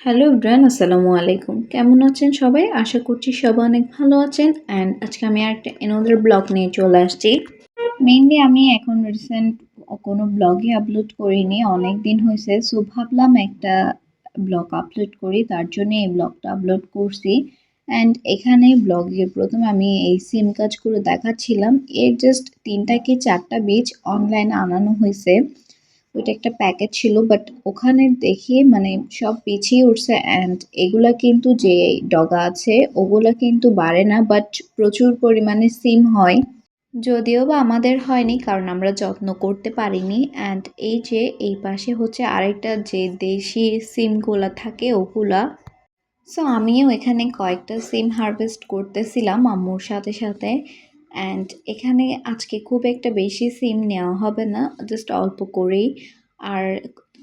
Hello bran আসসালামু আলাইকুম কেমন আছেন সবাই আশা করছি সবাই অনেক ভালো আছেন অ্যান্ড আজকে আমি একটা এনোদের ব্লগ নিয়ে চলে আসছি মেইনলি আমি এখন রিসেন্ট কোনো ব্লগে আপলোড করিনি অনেক দিন হয়েছে সো ভাবলাম একটা ব্লগ আপলোড করি তার জন্য এই ব্লগটা আপলোড করছি অ্যান্ড এখানে ব্লগে প্রথমে আমি এই সিম কাজগুলো দেখাচ্ছিলাম এর জাস্ট তিনটা কি চারটা বীজ অনলাইনে আনানো হয়েছে ওইটা একটা প্যাকেট ছিল বাট ওখানে দেখি মানে সব পিছিয়ে উঠছে অ্যান্ড এগুলা কিন্তু যে ডগা আছে, ওগুলা কিন্তু বাড়ে না বাট প্রচুর পরিমাণে সিম হয়। যদিও বা আমাদের হয়নি, কারণ আমরা যত্ন করতে পারিনি অ্যান্ড এই যে এই পাশে হচ্ছে আরেকটা যে দেশি সিমগুলা থাকে ওগুলা। সো আমিও এখানে কয়েকটা সিম হারভেস্ট করতেছিলাম আম্মুর সাথে সাথে। অ্যান্ড এখানে আজকে খুব একটা বেশি সিম নেওয়া হবে না জাস্ট অল্প করেই। আর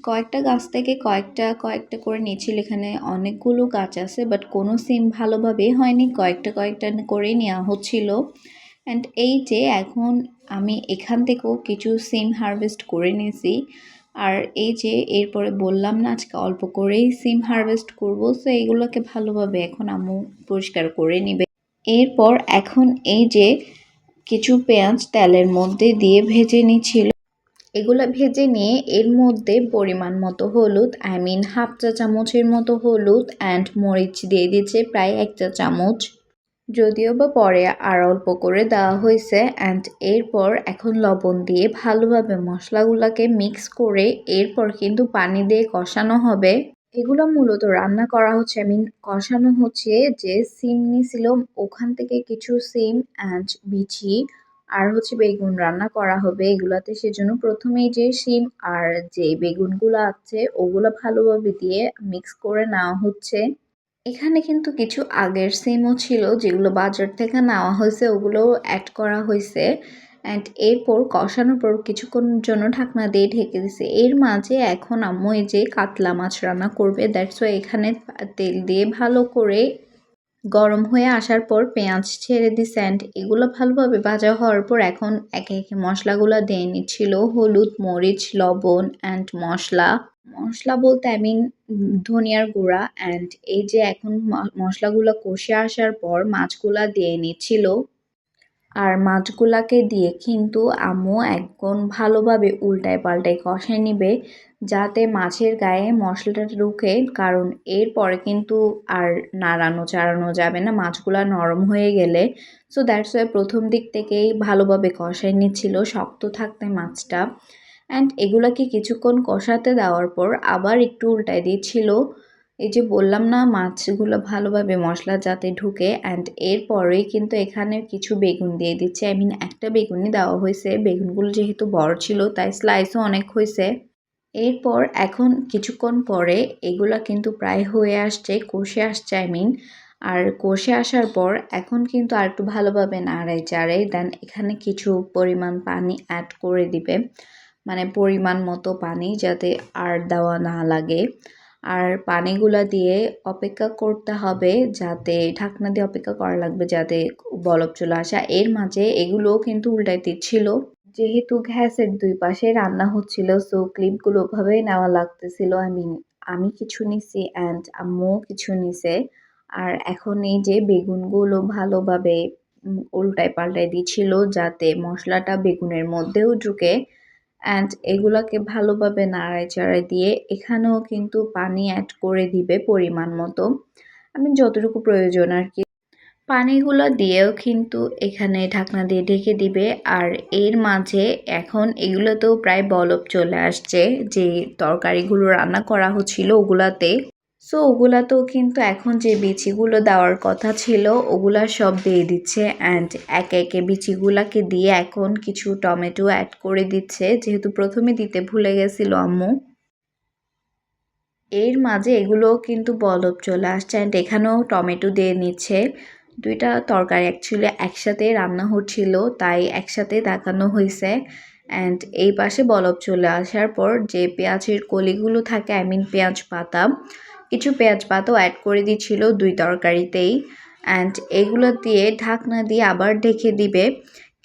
কয়েকটা গাছ থেকে কয়েকটা কয়েকটা করে নিয়েছিল। এখানে অনেকগুলো গাছ আছে বাট কোনো সিম ভালোভাবে হয়নি। কয়েকটা কয়েকটা করেই নেওয়া হচ্ছিল। অ্যান্ড এই যে এখন আমি এখান থেকেও কিছু সিম হারভেস্ট করে নিয়েছি। আর এই যে এরপরে বললাম না, আজকে অল্প করেই সিম হারভেস্ট করব। সো এইগুলোকে ভালোভাবে এখন আম্মু পরিষ্কার করে নিবে। এরপর এখন এই যে কিছু পেঁয়াজ তেলের মধ্যে দিয়ে ভেজে নিচ্ছিল। এগুলো ভেজে নিয়ে এর মধ্যে পরিমাণ মতো হলুদ আই মিন হাফ চা চামচের মতো হলুদ অ্যান্ড মরিচ দিয়ে দিচ্ছে প্রায় এক চা চামচ। যদিও বা পরে আর অল্প করে দেওয়া হয়েছে অ্যান্ড এরপর এখন লবণ দিয়ে ভালোভাবে মশলাগুলোকে মিক্স করে এরপর কিন্তু পানি দিয়ে কষানো হবে। এগুলো মূলত রান্না করা হচ্ছে আই মিন কষানো হচ্ছে যে সিম নিয়েছিল ওখান থেকে কিছু সিম অ্যান্ড বিচি আর হচ্ছে বেগুন রান্না করা হবে এগুলাতে। সেজন্য প্রথমেই যে সিম আর যে বেগুনগুলো আছে, ওগুলো ভালোভাবে দিয়ে মিক্স করে নেওয়া হচ্ছে। এখানে কিন্তু কিছু আগের সিমও ছিল যেগুলো বাজার থেকে নেওয়া হয়েছে ওগুলো অ্যাড করা হয়েছে। অ্যান্ড এরপর কষানোর পর কিছুক্ষণ জন্য ঢাকনা দিয়ে ঢেকে দিছে। এর মাঝে এখন আম্মু এই যে কাতলা মাছ রান্না করবে দ্যাটস ওয়াই এখানে তেল দিয়ে ভালো করে গরম হয়ে আসার পর পেঁয়াজ ছেড়ে দিছে। অ্যান্ড এগুলো ভালোভাবে ভাজা হওয়ার পর এখন একে একে মশলাগুলো দিয়ে নিচ্ছিল। হলুদ, মরিচ, লবণ অ্যান্ড মশলা। মশলা বলতে আই মিন ধনিয়ার গুঁড়া। অ্যান্ড এই যে এখন মশলাগুলো কষে আসার পর মাছগুলা দিয়ে নিচ্ছিল। আর মাছগুলাকে দিয়ে কিন্তু আম্মু একদম ভালোভাবে উল্টায় পাল্টায় কষে নিবে, যাতে মাছের গায়ে মশলাটা ঢুকে, কারণ এরপরে কিন্তু আর নাড়ানো চাড়ানো যাবে না, মাছগুলো নরম হয়ে গেলে। সো দ্যাটস ওয়াই প্রথম দিক থেকেই ভালোভাবে কষাই নিচ্ছিল, শক্ত থাকতে মাছটা। অ্যান্ড এগুলাকে কিছুক্ষণ কষাতে দেওয়ার পর আবার একটু উল্টায় দিচ্ছিল। এই যে বললাম না, মাছগুলো ভালোভাবে মশলা যাতে ঢুকে অ্যান্ড এরপরেই কিন্তু এখানে কিছু বেগুন দিয়ে দিচ্ছে। আই মিন একটা বেগুনই দেওয়া হয়েছে। বেগুনগুলো যেহেতু বড় ছিল, তাই স্লাইসও অনেক হয়েছে। এরপর এখন কিছুক্ষণ পরে এগুলা কিন্তু প্রায় হয়ে আসছে, কষে আসছে আই মিন আর কষে আসার পর এখন কিন্তু আর একটু ভালোভাবে নাড়াই চাড়াই দেন এখানে কিছু পরিমাণ পানি অ্যাড করে দিবে। মানে পরিমাণ মতো পানি যাতে আর দেওয়া না লাগে। আর পানিগুলো দিয়ে অপেক্ষা করতে হবে যাতে, ঢাকনা দিয়ে অপেক্ষা করা লাগবে যাতে বলব চলে আসা। এর মাঝে এগুলোও কিন্তু উল্টাই দিচ্ছিল। যেহেতু গ্যাসের দুই পাশে রান্না হচ্ছিল সো ক্লিপগুলো ওভাবেই নেওয়া লাগতেছিল। আই মিন আমি কিছু নিছি অ্যান্ড আম্মু কিছু নিছে। আর এখন এই যে বেগুনগুলো ভালোভাবে উল্টায় পাল্টায় দিচ্ছিল যাতে মশলাটা বেগুনের মধ্যেও ঢুকে। অ্যান্ড এগুলাকে ভালোভাবে নাড়ায় চাড়াই দিয়ে এখানেও কিন্তু পানি অ্যাড করে দিবে পরিমাণ মতো। আমি যতটুকু প্রয়োজন আর কি। পানিগুলো দিয়েও কিন্তু এখানে ঢাকনা দিয়ে ঢেকে দিবে। আর এর মাঝে এখন এগুলোতেও প্রায় বলব চলে আসছে। যে তরকারিগুলো রান্না করা হচ্ছিল ওগুলাতে সো ওগুলাতেও কিন্তু এখন যে বিচিগুলো দেওয়ার কথা ছিল, ওগুলা সব দিয়ে দিচ্ছে অ্যান্ড একে একে বিচিগুলাকে দিয়ে এখন কিছু টমেটো অ্যাড করে দিচ্ছে। যেহেতু প্রথমে দিতে ভুলে গেছিল আম্মু। এর মাঝে এগুলোও কিন্তু বলব চলে আসছে অ্যান্ড এখানেও টমেটো দিয়ে নিচ্ছে। দুইটা তরকারি অ্যাকচুয়ালি একসাথে রান্না হচ্ছিল, তাই একসাথে দেখানো হয়েছে অ্যান্ড এই পাশে বলব চলে আসার পর যে পেঁয়াজের কলিগুলো থাকে আই মিন পেঁয়াজ পাতা কিছু পেঁয়াজ পাতাও অ্যাড করে দিচ্ছিল দুই তরকারিতেই। অ্যান্ড এগুলো দিয়ে ঢাকনা দিয়ে আবার ঢেকে দিবে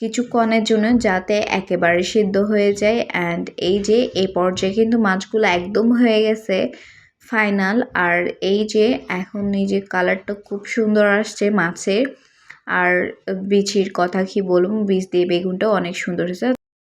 কিছুক্ষণের জন্য যাতে একেবারে সিদ্ধ হয়ে যায়। অ্যান্ড এই যে এই পর্যায়ে কিন্তু মাছগুলো একদম হয়ে গেছে ফাইনাল আর এই যে, এখন এই যে কালারটা খুব সুন্দর আসছে মাছের। আর বিচির কথা কি বলব বীজ দিয়ে বেগুনটাও অনেক সুন্দর হয়েছে।